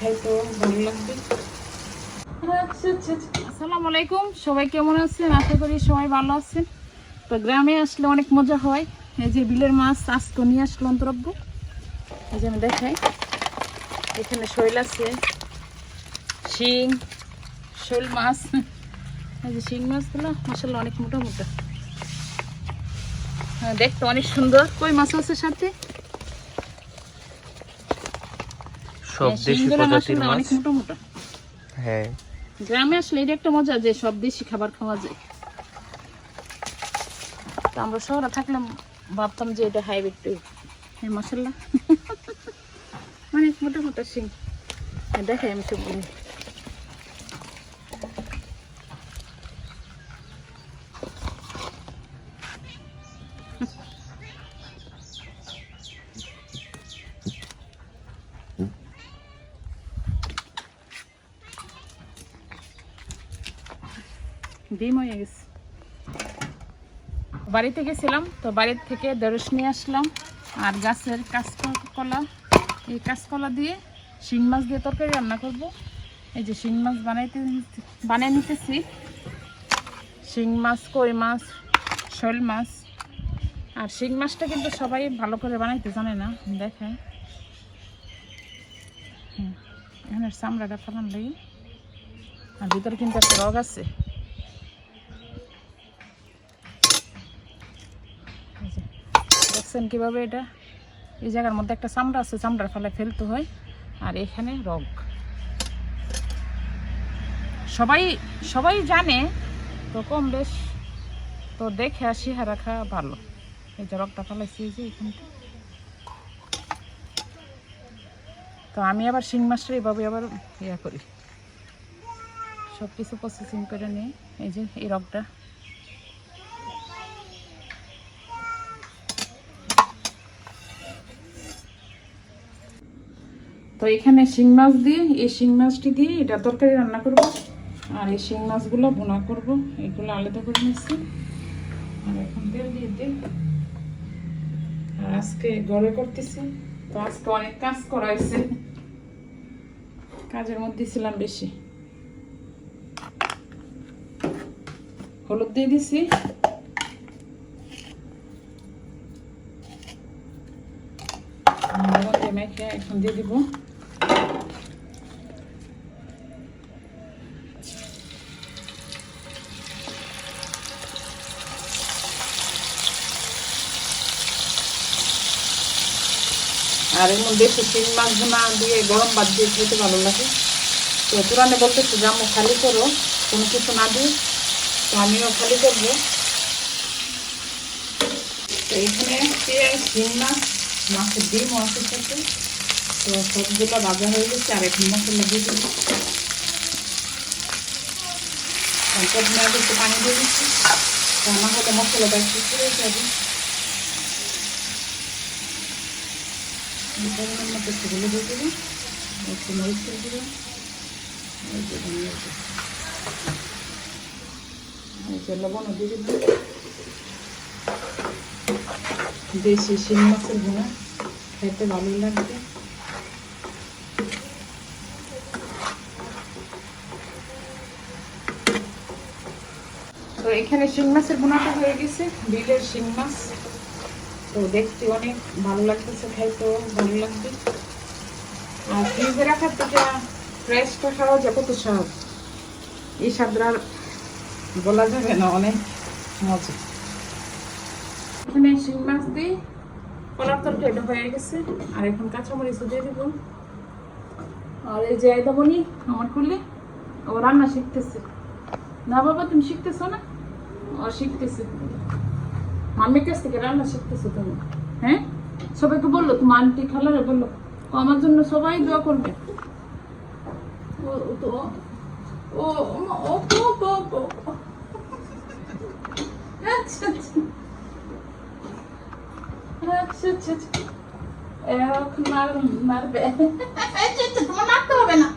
খাইতো আলাইকুম সবাই কেমন আছেন? আশা করি সবাই ভালো আছেন। তো গ্রামে আসলে অনেক মজা হয়। এই যে বিলের মাছ আজকে নিয়ে আসলো অন্তরব্য। এই যে আমি দেখাই। এখানে শৈল আছে। শিং, শোল মাছ। এই যে শিং মাছগুলো মাসাল্লাহ অনেক মোটা মোটা। হ্যাঁ দেখতে অনেক সুন্দর। কই মাছ আছে সাথে? সব হ্যাঁ, দেশি প্রজাতির মাছ। মোটা মোটা হ্যাঁ। গ্রামে আসলে এটা একটা মজা যে সব দেশি খাবার খাওয়া যায়। তো আমরা শহরে থাকলাম ভাবতাম যে এটা হাইব্রিড হ্যাঁ মশলা অনেক মোটা মোটা শিং দেখে আমি সব ডিম হয়ে গেছে। বাড়িতে গেছিলাম, তো বাড়ির থেকে দরস নিয়ে আসলাম আর গাছের কাঁচকলা। এই কাঁচকলা দিয়ে শিং মাছ দিয়ে তরকারি রান্না করব। এই যে শিং মাছ বানাইতে বানিয়ে নিতেছি। শিং মাছ, কই মাছ, শোল মাছ। আর শিং মাছটা কিন্তু সবাই ভালো করে বানাইতে জানে না দেখে এখানে চামড়াটা ফেলান লাগে। আর ভিতরে কিন্তু একটা রগ আছে এই যে, দেখছেন কীভাবে এটা? এই জায়গার মধ্যে একটা চামড়া আছে, চামড়ার ফলে ফেলতে হয়। আর এখানে রগ। সবাই সবাই জানে, তো কম বেশ। তো দেখে আসি রাখা ভালো। এই যে রগটা ফেলাইছি, এই যে এখানটা। তো আমি আবার শিং মাছটা এভাবে আবার ইয়া করি। সব কিছু প্রসেসিং করে নিয়ে এই যে, এই রগটা। এখানে শিং মাছ দিয়ে, এই শিং মাছটি দিয়ে এটা তরকারি রান্না করব। আর এই শিং মাছগুলো বোনা করব। এগুলো আলাদা করে নিচ্ছি। আর এখন তেল দিয়ে দিই। আর আজকে গড়ে করতেছি। তো আজকে অনেক কাজ করা হয়েছে। কাজের মধ্যে ছিলাম বেশি। হলুদ দিয়ে দিছি। এখন দিয়ে দিব। আর এর মধ্যে একটু শিং মাছ ভুনা দিয়ে গরম ভাত দিয়ে খেতে ভালো লাগে। তো পুরানে বলতেছে, জামু খালি করো, কোনো কিছু না দিয়ে তো আমিও খালি করব। তো এখানে পেঁয়াজ, শিং মাছ, মাছের ডিম মাছের তো সবগুলো ভাজা হয়ে গেছে, আর এখন মশলা দিয়ে দিচ্ছি তারপর আমি আগে একটু পানি দিয়ে দিচ্ছি। রান্না হলে মশলাটা একটু পুড়ে যাবে মতো একটু দিয়ে দেবো একটু মরিচ দিয়ে দিয়ে দেশি মাছের খেতে ভালো লাগবে তো এখানে শিং মাছের ভুনাটা হয়ে গেছে, বিলের শিং মাছ। তো দেখতে অনেক ভালো লাগতেছে, খাইতেও ভালো লাগবে। আর ফ্রিজে রাখার থেকে ফ্রেশটা খাওয়া যায়, কত সহজ এই স্বাদটা আর বলা যাবে না, অনেক মজা। এখানে শিং মাছ দিই কলার তরকারিটা হয়ে গেছে, আর এখন কাঁচামরিচ দিয়ে দেবো। আর এই যে আয়দাবনি আমার করলে ও রান্না শিখতেছে। না বাবা, তুমি শিখতেছো না? ও মাম্মির কাছ থেকে রান্না শিখতেছো তুমি। হ্যাঁ? সবাইকে বলল, তোমার আন্টি খালারে বলল আমার জন্য সবাই দোয়া করবে। ও ও আচ্ছা আচ্ছা। আচ্ছা আচ্ছা আচ্ছা। এখন মার, মারবে। আচ্ছা আচ্ছা